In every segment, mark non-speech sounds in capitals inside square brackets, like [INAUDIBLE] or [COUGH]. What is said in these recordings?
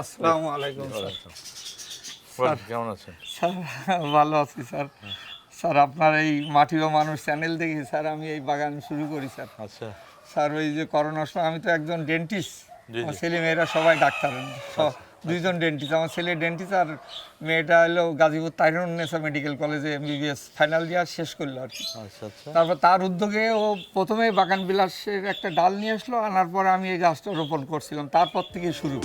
আসসালামু আলাইকুম স্যার। কেমন আছেন? স্যার ভালো আছি স্যার। স্যার আপনার এই মাটিও মানুষ চ্যানেল দেখে স্যার আমি এই বাগান শুরু করি স্যার। আচ্ছা। স্যার ওই যে করোনার সময় আমি তো একজন ডেন্টিস্ট আমার ছেলে মেয়েরা সবাই ডাক্তার। দুইজন ডেন্টিস্ট আমার ছেলে ডেন্টিস্ট আর মেয়েটা হলো গাজীপুর তাইরুন্নেসা মেডিকেল কলেজে এমবিবিএস ফাইনাল ইয়ার শেষ করল আর কি। আচ্ছা আচ্ছা। তারপর তার উদ্যোগে ও প্রথমে বাগান বিলাসের একটা ডাল নিয়ে আসলো। আনার পরে আমি এই গাছটা রোপণ করছিলাম। তারপর থেকে শুরু।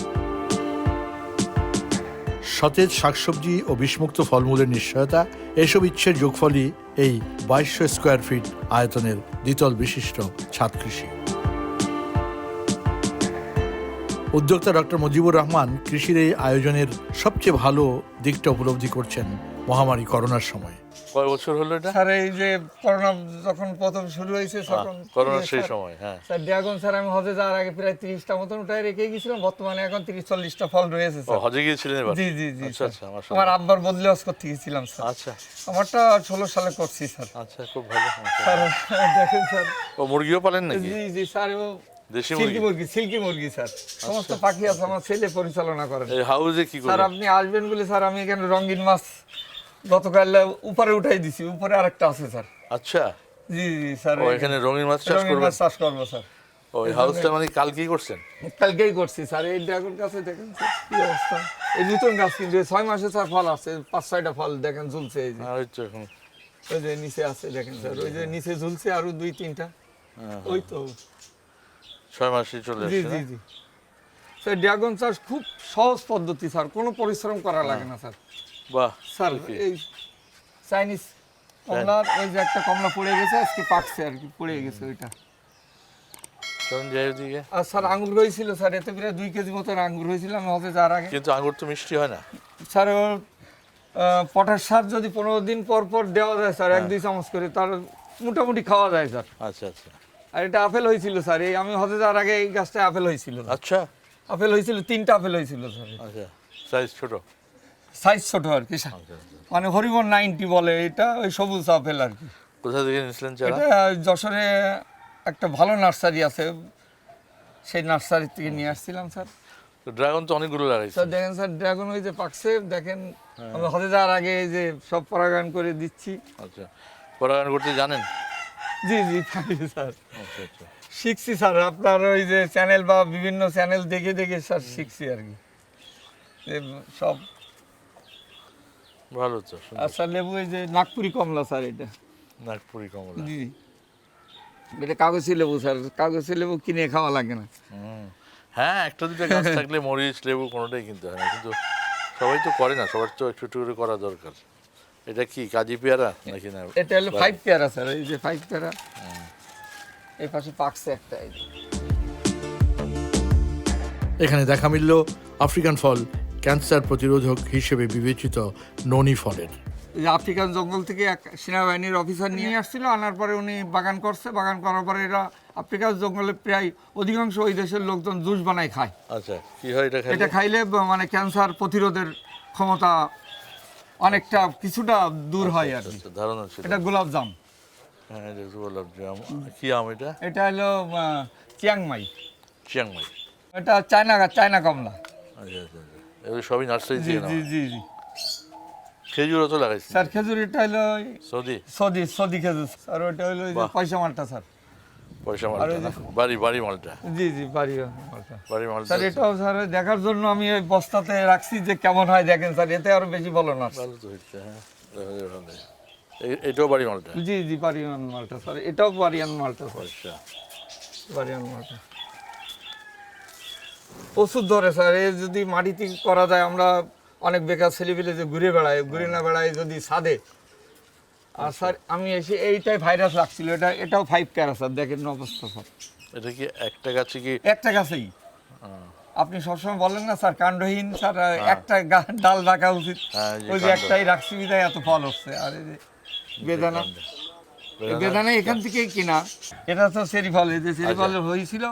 সতেজ শাকসবজি ও বিষমুক্ত ফলমূলের নিশ্চয়তা, এসব ইচ্ছের যোগফলই এই বাইশশো স্কোয়ার ফিট আয়তনের দ্বিতল বিশিষ্ট ছাদ কৃষি। উদ্যোক্তা ডক্টর মুজিবুর রহমান কৃষির এই আয়োজনের সবচেয়ে ভালো দিকটা উপলব্ধি করছেন মহামারী করোনার সময়। কয় বছর হলো এটা? স্যার এই যে করোনা যখন প্রথম শুরু হয়েছে তখন করোনার ইয়ে সেই সময় হ্যাঁ। স্যার ড্রাগন স্যার আমি হজে যাওয়ার আগে প্রায় তিরিশটা মতন উঠায় রেখে গেছিলাম বর্তমানে এখন তিরিশ চল্লিশটা ফল রয়েছে স্যার। হজে গিয়েছিলেন এবার? জি জি জি আচ্ছা আচ্ছা আমার আব্বার বদলে হজ করতে গেছিলাম স্যার। আচ্ছা। আমারটা ষোলো সালে করছি স্যার। আচ্ছা খুব ভালো। আচ্ছা। স্যার দেখেন স্যার। ও মুরগিও পালেন নাকি? জি জি স্যার ও দেশি মুরগি? মুরগি সিল্কি মুরগি স্যার। সমস্ত পাখি আছে আমার ছেলে পরিচালনা করেন। এই হাউসে কি স্যার করে আপনি আসবেন বলে স্যার আমি এখানে রঙিন মাছ গতকাল উপরে উঠাই দিছি। উপরে আরেকটা আছে স্যার। আচ্ছা। জি জি স্যার এখানে রঙিন মাছ চাষ করবেন? মাছ চাষ করব স্যার। ওই হাউসটা মানে কালকেই করছেন? কালকেই করছি স্যার। এই ড্রাগন গাছে দেখেন কি অবস্থা। এই নতুন গাছ কিন্তু ছয় মাসে স্যার ফল আছে পাঁচ ছয়টা ফল দেখেন ঝুলছে এই যে। এখন। ওই যে নিচে আছে দেখেন স্যার। ওই যে নিচে ঝুলছে আরও দুই তিনটা। হ্যাঁ, ওই তো। ছয় মাসে চলে জি জি? জি। স্যার ড্রাগন চাষ খুব সহজ পদ্ধতি স্যার। কোনো পরিশ্রম করা লাগে না স্যার। বাহ স্যার এই চাইনিজ কমলার ওই যে একটা কমলা পড়ে গেছে আজকে পাকছে আর কি পড়ে গেছে ওইটা। আর স্যার আঙ্গুর হয়েছিল স্যার এতে প্রায় দুই কেজি মতন আঙ্গুর হয়েছিল আমি হতে যাওয়ার আগে। কিন্তু তো মিষ্টি হয় না। স্যার পটাশ সার যদি পনেরো দিন পর পর দেওয়া যায় স্যার এক দুই চামচ করে তার মোটামুটি খাওয়া যায় স্যার। আচ্ছা আচ্ছা। আর এটা আপেল হয়েছিল স্যার এই আমি হতে যাওয়ার আগে এই গাছটা আপেল হয়েছিল। আচ্ছা। আপেল হয়েছিল তিনটা আপেল হয়েছিল স্যার। আচ্ছা সাইজ ছোট। সাইজ ছোট আর কি। মানে হরিমন নাইনটি বলে এটা ওই সবুজ আপেল আর কি। কোথা থেকে নিয়েছিলেন এটা যশোরে একটা ভালো নার্সারি আছে। সেই নার্সারি থেকে নিয়ে আসছিলাম স্যার। ড্রাগন তো অনেকগুলো লাগাইছে স্যার দেখেন স্যার ড্রাগন ওই যে পাকছে দেখেন আমরা হতে যাওয়ার আগে এই যে সব পরাগায়ন করে দিচ্ছি। আচ্ছা পরাগায়ন করতে জানেন? জি জি পারি স্যার। আচ্ছা আচ্ছা। শিখছি স্যার আপনার ওই যে চ্যানেল বা বিভিন্ন চ্যানেল দেখে দেখে স্যার শিখছি আর কি। সব ভালো তো স্যার লেবু এই যে নাগপুরি কমলা স্যার এটা। নাগপুরি কমলা। জি। এটা কাগজি লেবু স্যার। কাগজি লেবু কিনে খাওয়া লাগে না। হ্যাঁ একটা দুটো গাছ [LAUGHS] থাকলে মরিচ লেবু কোনোটাই কিনতে হয় না। কিন্তু সবাই তো করে না সবার তো একটু একটু করে করা দরকার। এটা কি কাজী পেয়ারা নাকি না? এটা হলো ফাইভ পেয়ারা স্যার। এই যে ফাইভ পেয়ারা এই পাশে পাকছে একটা এখানে দেখা মিলল আফ্রিকান ফল। ক্যান্সার প্রতিরোধক হিসেবে বিবেচিত ননি ফলের। আফ্রিকান জঙ্গল থেকে এক সেনাবাহিনীর অফিসার নিয়ে আসছিল আনার পরে উনি বাগান করছে। বাগান করার পরে এরা আফ্রিকার জঙ্গলে প্রায় অধিকাংশ ওই দেশের লোকজন জুস বানায় খায়। আচ্ছা কি হয় এটা এটা খাইলে? মানে ক্যান্সার প্রতিরোধের ক্ষমতা অনেকটা কিছুটা দূর হয় আর কি। আচ্ছা, ধারণা এটা গোলাপ জাম। হ্যাঁ এটা গোলাপ জাম। কি আম এটা? এটা হলো চিয়াংমাই। Chiang Mai. এটা চায়না চায়না কমলা। আচ্ছা আচ্ছা আচ্ছা। এগুলো সবই নার্সারি জি জি জি জি। খেজুরও তো লাগাইছি স্যার খেজুর এটা হলো ওই সৌদি? সদি সদি খেজুর। স্যার ওইটা হলো যে পয়সা মালটা স্যার। পয়সা মালটা ওই বাড়ি বাড়ি মালটা? জি জি বাড়ি মালটা। বাড়ি মালটা স্যার এটাও স্যার দেখার জন্য আমি এই বস্তাতে রাখছি যে কেমন হয় দেখেন স্যার এতে আরও বেশি ভালো না ভালো তো হচ্ছে হ্যাঁ। এটাও বাড়ি মালটা? জি জি বাড়িয়ান মালটা স্যার এটাও বাড়িয়ান মালটা স্যার। আচ্ছা। বাড়িয়ান মালটা। ওষুধ ধরে স্যার। এ যদি মাটিতে করা যায় আমরা অনেক বেকার ছেলেপিলে যে ঘুরে বেড়াই ঘুরে না বেড়াই যদি সাদে আর স্যার আমি এসে এইটাই ভাইরাস লাগছিল এটা এটাও ফাইভ প্যারা স্যার। দেখেন অবস্থা স্যার। এটা কি একটা গাছে কি? একটা গাছেই। আপনি সবসময় বলেন না স্যার কাণ্ডহীন স্যার একটা গা- ডাল রাখা উচিত। হ্যাঁ, ওই যে। একটাই রাখছি বিদায় এত ফল হচ্ছে। আর এই যে বেদানা। বেদানা- এখান থেকেই কিনা। এটা তো সেরি ফল এই যে সেরি ফল হয়েছিল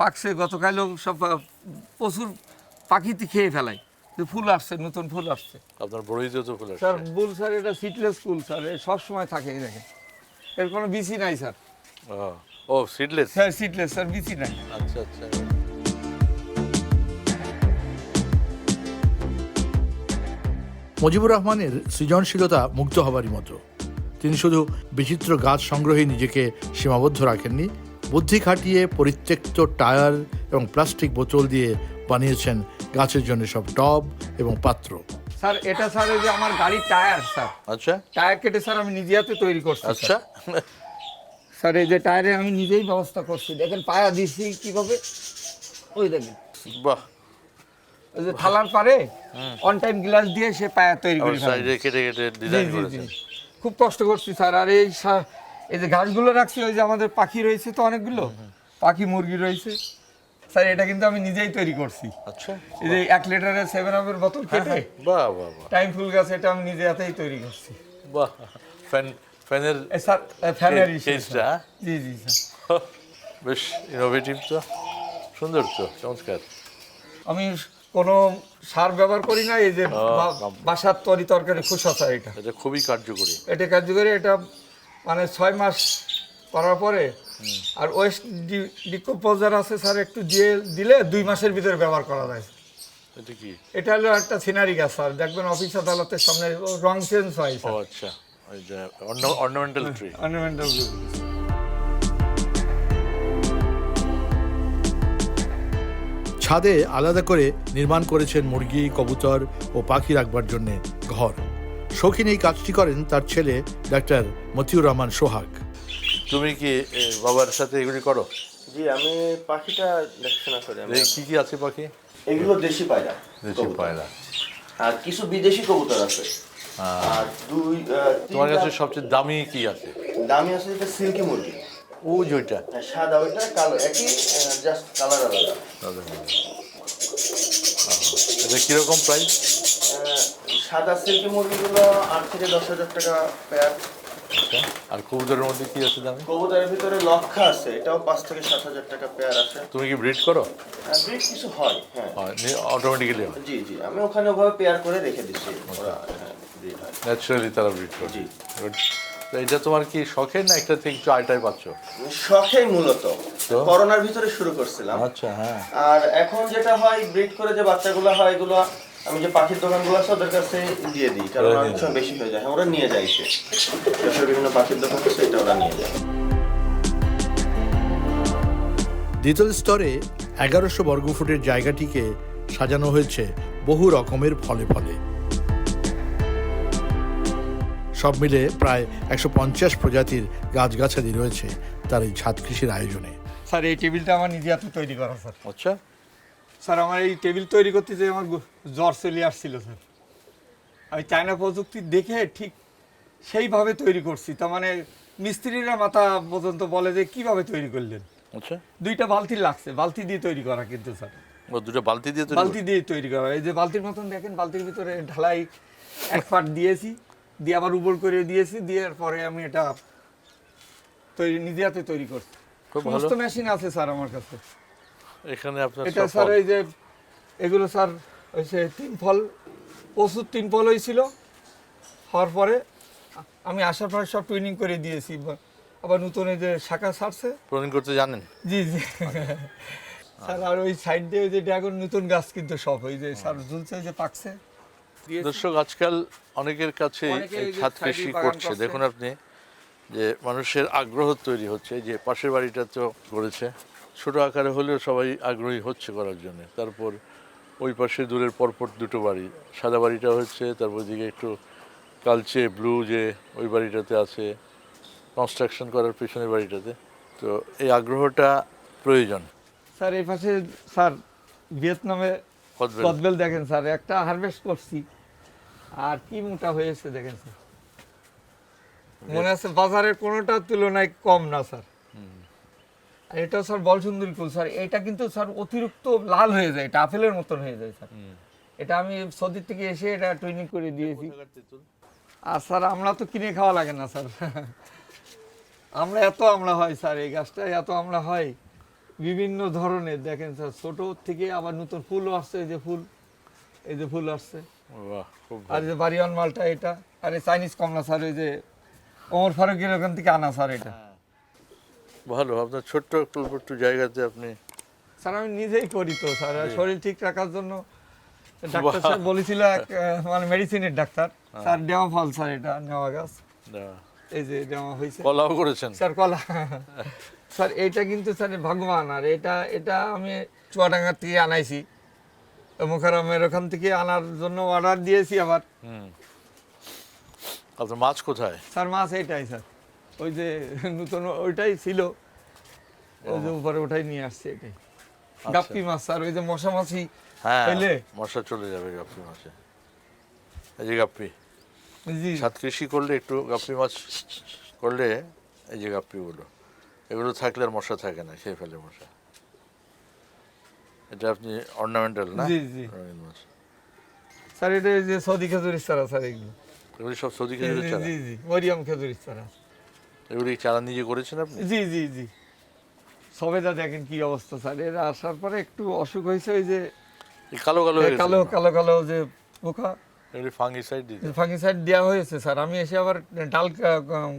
পাকছে গতকালও সব প্রচুর পাখিতে খেয়ে ফেলায়। যে ফুল আসছে নতুন ফুল আসছে। আপনার বড়িতেও তো ফুল স্যার আসছে। বুল স্যার এটা সিডলেস ফুল স্যার এ সবসময় থাকে এই দেখেন। এর কোনো বিসি নাই স্যার। ও, ও সিডলেস স্যার সিটলেস স্যার বিসি নাই। আচ্ছা আচ্ছা। মুজিবুর রহমানের সৃজনশীলতা মুগ্ধ হবারই মতো। তিনি শুধু বিচিত্র গাছ সংগ্রহে নিজেকে সীমাবদ্ধ রাখেননি বুদ্ধি খাটিয়ে পরিত্যক্ত টায়ার এবং প্লাস্টিক বোতল দিয়ে বানিয়েছেন গাছের জন্য সব টব এবং পাত্র। স্যার এটা স্যার এই যে আমার গাড়ির টায়ার স্যার। আচ্ছা। টায়ার কেটে স্যার আমি নিজে হাতে তৈরি করছি স্যার। আচ্ছা। স্যার এই যে টায়ারে আমি নিজেই ব্যবস্থা করছি। দেখেন পায়া দিছি কীভাবে? ওই দেখেন। বাহ। ওই যে থালার পারে অন টাইম গ্লাস দিয়ে সে পায়া তৈরি করে। সাইডে কেটে কেটে ডিজাইন জি, করেছেন। খুব কষ্ট করছি স্যার। আর এই এই যে ঘাসগুলো রাখছি ওই যে আমাদের পাখি রয়েছে তো অনেকগুলো পাখি মুরগি রয়েছে। স্যার এটা কিন্তু আমি নিজেই তৈরি করছি। আচ্ছা। এই যে এক লিটারের সেভেন আপের বোতল কেটে বাহ বাহ বাহ। টাইম ফুল গাছ এটা আমি নিজে হাতেই তৈরি করছি। বাহ ফ্যান ফ্যানের স্যার ফ্যানের স্যার। হ্যাঁ? জি জি স্যার। বেশ ইনোভেটিভ তো। সুন্দর তো চমৎকার। আমি কোনো সার ব্যবহার করি না এই যে বাসার তরি তরকারি স্যার এটা। এটা খুবই কার্যকরী। এটা কার্যকরী এটা মানে ছয় মাস করার পরে আর ওয়েস্ট ডিকম্পোজার আছে স্যার একটু দিয়ে দিলে দুই মাসের ভিতরে ব্যবহার করা যায়। এটা হলো একটা সিনারি গাছ স্যার। দেখবেন অফিস আদালতের সামনে রং চেঞ্জ হয় আচ্ছা। ওই যে অর্নামেন্টাল ট্রি ছাদে আলাদা করে নির্মাণ করেছেন মুরগি কবুতর ও পাখি রাখবার জন্য ঘর। শৌখিন এই কাজটি করেন তার ছেলে ডাক্তার মতিউর রহমান সোহাগ। তুমি কি বাবার সাথে এগুলি করো? জি আমি পাখিটা দেখাশোনা করি কি কি আছে পাখি? এগুলো দেশি পায়রা দেশি পায়রা। আর কিছু বিদেশি কবুতর আছে। আর দুই তোমার কাছে সবচেয়ে দামি কি আছে? দামি আছে যেটা সিল্কি মুরগি। ও যেটা? সাদা ওইটা কালো একই জাস্ট কালার আলাদা। এটা কীরকম প্রাইস সাদা সিল্কি মুরগিগুলো আট থেকে দশ হাজার টাকা পেয়ার আর কবুতরের মধ্যে কি আছে দামি? কবুতরের ভিতরে লক্ষা আছে এটাও পাঁচ থেকে সাত হাজার টাকা পেয়ার আছে। তুমি কি ব্রিড করো? ব্রিড কিছু হয় হ্যাঁ। অটোমেটিক্যালি জি জি আমি ওখানে ওভাবে পেয়ার করে রেখে দিচ্ছি। ন্যাচারালি তারা ব্রিড করে। জি। এটা তোমার কি শখের না একটা থেকে একটু আয়টাই পাচ্ছ? শখেই মূলত? করোনার ভিতরে শুরু করছিলাম। আচ্ছা হ্যাঁ। আর এখন যেটা হয় ব্রিড করে যে বাচ্চাগুলো হয় এগুলো আমি যে পাখির দোকানগুলো আছে ওদের কাছে দিয়ে দিই কারণ অনেক সময় বেশি হয়ে যায়। হ্যাঁ, ওরা নিয়ে যায় সে বিভিন্ন পাখির দোকান আছে এটা ওরা নিয়ে যায়। দ্বিতল স্তরে এগারোশো বর্গফুটের জায়গাটিকে সাজানো হয়েছে বহু রকমের ফলে ফলে। সব মিলে প্রায় একশো পঞ্চাশ প্রজাতির গাছগাছালি রয়েছে তার এই ছাদ কৃষির আয়োজনে। স্যার এই টেবিলটা আমার নিজে হাতে তৈরি করা স্যার। আচ্ছা। স্যার আমার এই টেবিল তৈরি করতে যে আমার জ্বর চলে আসছিল স্যার। আমি চায়না প্রযুক্তি দেখে ঠিক সেইভাবে তৈরি করছি। তার মানে মিস্ত্রিরা মাথা পর্যন্ত বলে যে কীভাবে তৈরি করলেন? আচ্ছা। দুইটা বালতি লাগছে বালতি দিয়ে তৈরি করা কিন্তু স্যার। ও দুটো বালতি দিয়ে বালতি দিয়ে তৈরি করা। এই যে বালতির মতন দেখেন বালতির ভিতরে ঢালাই এক পাট দিয়েছি দিয়ে আবার উপর করে দিয়েছি দেওয়ার পরে আমি এটা তৈরি নিজে হাতে তৈরি করছি। সমস্ত মেশিন আছে স্যার আমার কাছে। এখানে আপনার এটা স্যার এই যে এগুলো স্যার হয়েছে তিন ফল প্রচুর তিন ফল হয়েছিল হওয়ার পরে আমি আসার পরে সব টুইনিং করে দিয়েছি। আবার নতুন এই যে শাখা ছাড়ছে। প্রণীন করতে জানেন? জি জি। স্যার আর ওই সাইড দিয়ে যে ড্রাগন নতুন গাছ কিন্তু সব ওই যে স্যার ঝুলছে ওই যে পাকছে। দর্শক আজকাল অনেকের কাছে ছাদ কৃষি করছে। করছে। দেখুন আপনি যে মানুষের আগ্রহ তৈরি হচ্ছে যে পাশের বাড়িটা তো করেছে ছোট আকারে হলেও সবাই আগ্রহী হচ্ছে করার জন্য। তারপর ওই পাশে দূরের পরপর দুটো বাড়ি। সাদা বাড়িটা হচ্ছে তারপর দিকে একটু কালচে ব্লু যে ওই বাড়িটাতে আছে কনস্ট্রাকশন করার পিছনের বাড়িটাতে। তো এই আগ্রহটা প্রয়োজন। স্যার এই পাশে স্যার ভিয়েতনামে কদবেল। দেখেন স্যার একটা হারভেস্ট করছি। আর কি মোটা হয়েছে দেখেন স্যার। মনে আছে বাজারের কোনোটার তুলনায় কম না স্যার। আর এটা স্যার বল সুন্দরী ফুল স্যার। এটা কিন্তু স্যার অতিরিক্ত লাল হয়ে যায় এটা আপেলের মতন হয়ে যায় স্যার। এটা আমি সৌদির থেকে এসে এটা ট্রেনিং করে দিয়েছি। আর স্যার আমরা তো কিনে খাওয়া লাগে না স্যার। আমরা এত আমলা হয় স্যার এই গাছটা এত আমরা হয়। বিভিন্ন ধরনের দেখেন স্যার ছোট থেকে আবার নতুন ফুলও আসছে এই যে ফুল এই যে ফুল আসছে। আর এই যে বাড়িওয়ান মালটা এটা আর এই চাইনিজ কমলা স্যার ওই যে ওমর ফারুকের ওখান থেকে আনা স্যার এটা। ভালো আপনার ছোট্ট একটু একটু জায়গাতে আপনি স্যার আমি নিজেই করি তো স্যার। শরীর ঠিক রাখার জন্য ডাক্তার স্যার বলেছিল এক মানে মেডিসিনের ডাক্তার। হ্যাঁ। স্যার দেওয়া ফল স্যার এটা নেওয়া গাছ। এই যে দেওয়া হয়েছে। কলাও করেছেন? স্যার কলা। স্যার এটা কিন্তু স্যার ভগবান। আর এটা এটা আমি চুয়াডাঙ্গা থেকে আনাইছি। মুখারামের ওখান থেকে আনার জন্য অর্ডার দিয়েছি আবার। হুম। আপনার মাছ কোথায়? স্যার মাছ এইটাই স্যার। ওই যে নতুন ওইটাই ছিল। ওই যে উপরে ওটাই নিয়ে আসছে এটাই। গাপ্পি মাছ স্যার ওই যে মশা মাছি হ্যাঁ? মশা চলে যাবে গাপ্পি মাছে। এই যে গাপ্পি। জি। ছাদ কৃষি করলে একটু গাপ্পি মাছ করলে এই যে গাপ্পিগুলো এগুলো থাকলে আর মশা থাকে না খেয়ে ফেলে মশা। এটা আপনি অর্নামেন্টাল না? জি, জি। মাছ। স্যার এটা যে সৌদি খেজুরির চারা স্যার এগুলো। এগুলি সব সৌদি খেজুরের জি, চারা? জি জি মরিয়াম খেজুরির চারা। এগুলি চারা নিজে করেছেন আপনি? জি জি জি। সবেদা দেখেন কি অবস্থা স্যার। এর আসার পরে একটু অসুখ হয়েছে ওই যে এই কালো কালো কালো কালো কালো যে পোকা ফাঙ্গিসাইড দিতে ফাঙ্গিসাইড দেওয়া হয়েছে স্যার। আমি এসে আবার ডাল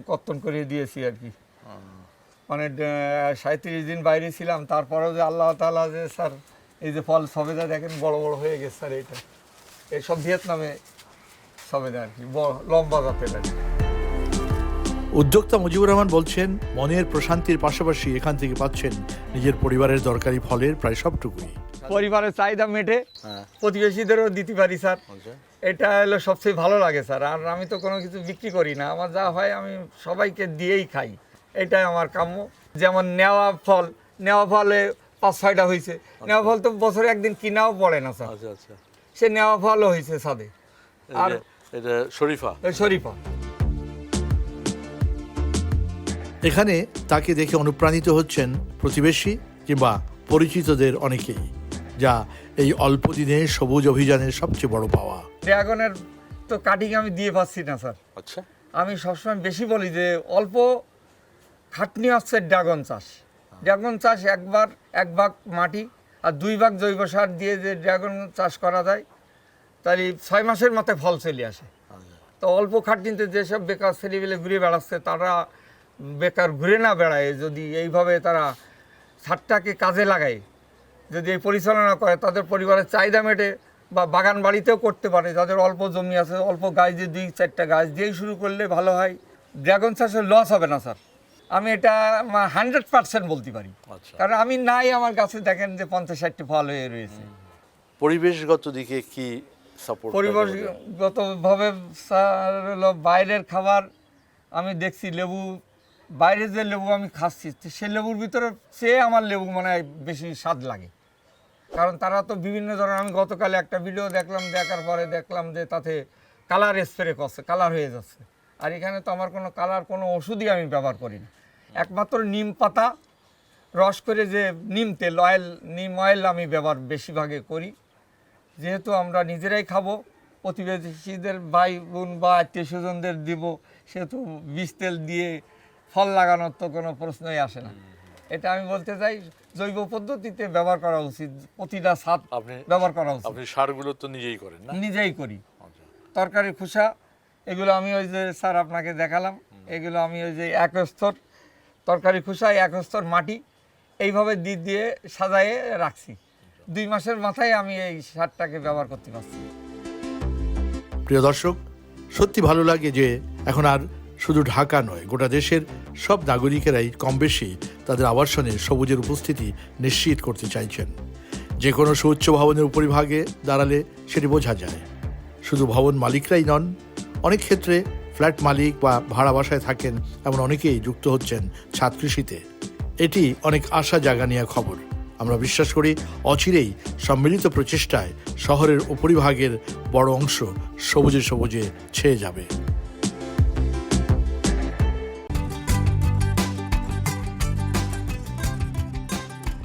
কর্তন করে দিয়েছি আর কি। মানে সাঁত্রিশ দিন বাইরে ছিলাম তারপরেও যে আল্লাহ তাআলা যে স্যার এই যে ফল সবেদা দেখেন বড় বড় হয়ে গেছে স্যার এটা এইসব ভিয়েতনামে সবেদা আর কি লম্বা জাতের আর কি। উদ্যোক্তা মুজিবুর রহমান বলছেন মনের প্রশান্তির পাশাপাশি এখান থেকে পাচ্ছেন নিজের পরিবারের দরকারি ফলের প্রায় সবটুকুই। পরিবারের চাহিদা মেটে হ্যাঁ। প্রতিবেশীদেরও দিতে পারি স্যার। আচ্ছা। এটা হলো সবচেয়ে ভালো লাগে স্যার। আর আমি তো কোনো কিছু বিক্রি করি না। আমার যা হয় আমি সবাইকে দিয়েই খাই। এটাই আমার কাম্য। যেমন নেওয়া ফল নেওয়া ফলে পাঁচ ছয়টা হয়েছে। নেওয়া ফল তো বছরে একদিন কিনাও পড়ে না স্যার। আচ্ছা আচ্ছা। সে নেওয়া ফলও হয়েছে সাদে আর এটা শরীফা। শরীফা। এখানে তাকে দেখে অনুপ্রাণিত হচ্ছেন প্রতিবেশী কিংবা পরিচিতদের অনেকেই যা এই অল্প দিনে সবুজ অভিযানের সবচেয়ে বড় পাওয়া। ড্রাগনের তো কাটিং আমি দিয়ে পাচ্ছি না স্যার। আচ্ছা। আমি সবসময় বেশি বলি যে অল্প খাটনি হচ্ছে ড্রাগন চাষ। ড্রাগন চাষ একবার এক ভাগ মাটি আর দুই ভাগ জৈব সার দিয়ে যে ড্রাগন চাষ করা যায় তাই ছয় মাসের মাথায় ফল চলে আসে। আচ্ছা। তো অল্প খাটনিতে যেসব বেকার ছেলেবেলে ঘুরে বেড়াচ্ছে তারা বেকার ঘুরে না বেড়ায় যদি এইভাবে তারা সারটাকে কাজে লাগায় যদি এই পরিচালনা করে তাদের পরিবারের চাহিদা মেটে বা বাগান বাড়িতেও করতে পারে যাদের অল্প জমি আছে অল্প গাছ দিয়ে দুই চারটা গাছ দিয়েই শুরু করলে ভালো হয়। ড্রাগন চাষের লস হবে না স্যার আমি এটা হান্ড্রেড পার্সেন্ট বলতে পারি। আচ্ছা। কারণ আমি নাই আমার গাছে দেখেন যে পঞ্চাশ ষাটটি ফল হয়ে রয়েছে। পরিবেশগত দিকে কি সাপোর্ট পরিবেশগতভাবে স্যার হলো বাইরের খাবার আমি দেখছি লেবু বাইরের যে লেবু আমি খাচ্ছি সে লেবুর ভিতরে সে আমার লেবু মানে বেশি স্বাদ লাগে। কারণ তারা তো বিভিন্ন ধরনের, আমি গতকালে একটা ভিডিও দেখলাম, দেখার পরে দেখলাম যে তাতে কালার স্প্রে করছে কালার হয়ে যাচ্ছে। আর এখানে তো আমার কোনো কালার কোনো ওষুধই আমি ব্যবহার করি না। একমাত্র নিম পাতা, রস করে যে নিম তেল অয়েল নিম অয়েল আমি ব্যবহার বেশিরভাগে করি। যেহেতু আমরা নিজেরাই খাব, প্রতিবেশীদের ভাই বোন বা আত্মীয় স্বজনদের দিব, সেহেতু বীজ তেল দিয়ে ফল লাগানোর তো কোনো প্রশ্নই আসে না। এটা আমি বলতে চাই জৈব পদ্ধতিতে ব্যবহার করা উচিত প্রতিটা ছাদ আপনি ব্যবহার করা উচিত। আপনি সারগুলো তো নিজেই করেন না? নিজেই করি। আচ্ছা। তরকারি খোসা এগুলো আমি ওই যে স্যার আপনাকে দেখালাম এগুলো আমি ওই যে এক স্তর তরকারি খোসা এক স্তর মাটি এইভাবে দিয়ে দিয়ে সাজায়ে রাখছি। দুই মাসের মাথায় আমি এই সারটাকে ব্যবহার করতে পারছি। প্রিয় দর্শক সত্যি ভালো লাগে যে এখন আর শুধু ঢাকা নয়, গোটা দেশের সব নাগরিকেরাই কম বেশি তাদের আবাসনে সবুজের উপস্থিতি নিশ্চিত করতে চাইছেন। যে কোনো সুউচ্চ ভবনের উপরিভাগে দাঁড়ালে সেটি বোঝা যায়। শুধু ভবন মালিকরাই নন, অনেক ক্ষেত্রে ফ্ল্যাট মালিক বা ভাড়া বাসায় থাকেন এমন অনেকেই যুক্ত হচ্ছেন ছাদ কৃষিতে। এটি অনেক আশা জাগা নেওয়া খবর। আমরা বিশ্বাস করি অচিরেই সম্মিলিত প্রচেষ্টায় শহরের উপরিভাগের বড় অংশ সবুজে সবুজে ছেয়ে যাবে।